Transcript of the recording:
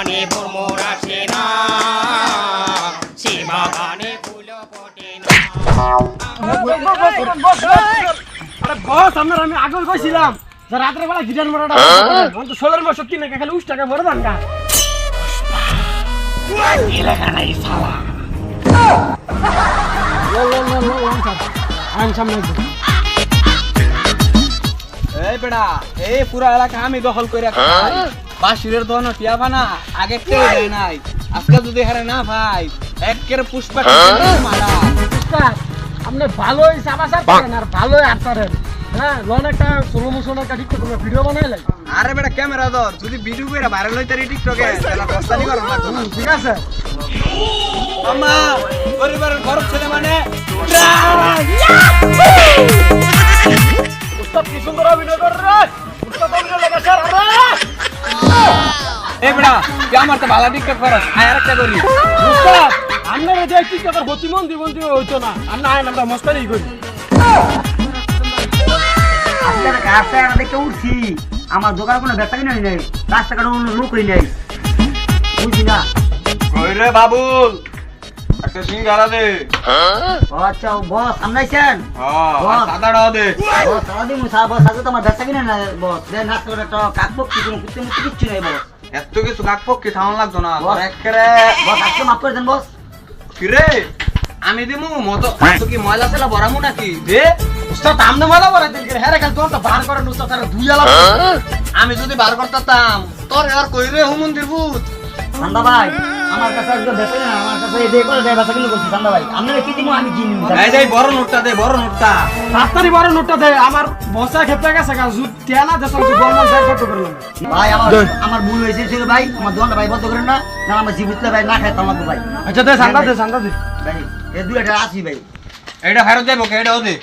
বাগানে ভ্রমর আসে না। সে বাগানে ফুল ফোটে না। বস আপনার আমি আগে কইছিলাম যে রাত্রে বেলা গিটার মারাটা তো সোলার মাস কি না খালি উস টাকা ভরে দেন। এই বেড়া এই পুরা এলাকা আমি দখল করে বাসুরের দোকান টিয়া বানা আগে কেউ দেয় নাই। আজকে যদি হারে না ভাই একের পুষ্পা মারা উস্তাদ, আপনি ভালোই চাবাচার করেন আর ভালোই হ্যাঁ লোন একটা সোলো মোশন একটা ঠিক করে ভিডিও আরে বেটা ক্যামেরা ধর যদি ভিডিও করে ভাইরাল হইতে রে টিকটকে তাহলে কস্তানি করো ঠিক আছে। আম্মা পরিবারের গরব ছেলে মানে উস্তাদ কি সুন্দর অভিনয় তুই আমার তো ভালো টিকটক করস আয় আরেকটা করি। উস্তাদ আমরা যে টিকটকের গতি মন্দি মন্দি হইতো না। আমরা আইন আমরা মস্তানি করি। আজকে রাস্তায় আমরা দেখে উঠছি। আমার দোকানে কোনো ব্যবসা কিনে নেই। রাস্তাঘাটে কোনো লোকই নেই। বুঝছি না? কই রে বাবুল? একটা সিঙ্গারা দে। ও আচ্ছা ও বস সামলাইছেন হ্যাঁ সাদাটাও দে। বস সারাদিন সারা বস আজকে তো আমার ব্যবসা কিনে না বস দেন রাস্তাঘাটে একটা কাকপক কি কোনো কুত্তে মুক্তি কিচ্ছু নেই বস। এত কিছু কাক পক্ষে থামান লাগতো না। একেবারে বস আজকে মাফ করে দেন বস। কিরে আমি দিমু মতো তো কি ময়লা ছেলা বরামু নাকি? দে। উস্তাদ আমনে ময়লা দিন করে। হ্যাঁ কাল তোর তো বার করেন উস্তাদ তারা দুই আলা আমি যদি বার করতাম তোর আর কই রে হুমন্দির ভূত ঠান্ডা ভাই আমার কাছে আজকে ব্যবসা কিনে না, আমার কাছে এই দিয়ে দেয় ব্যবসা কিনে করছি ঠান্ডা ভাই। আপনারা কি দিব আমি কিনি এই যে বড় নোটটা দে বড় নোটটা। তাড়াতাড়ি বড় নোটটা দে আমার বসা খেপে গেছে গা জুত টিয়ানা দেশ গরমান ব্যাগ করতে পারলাম ভাই আমার আমার ভুল হয়েছে ছিল ভাই আমার দোকানটা ভাই বন্ধ করেন না না আমার জীবিতলে ভাই না ভাই। আচ্ছা দে ভাই এই দুইটা আসি ভাই। এটা ফেরত যাব কে এটাও দে।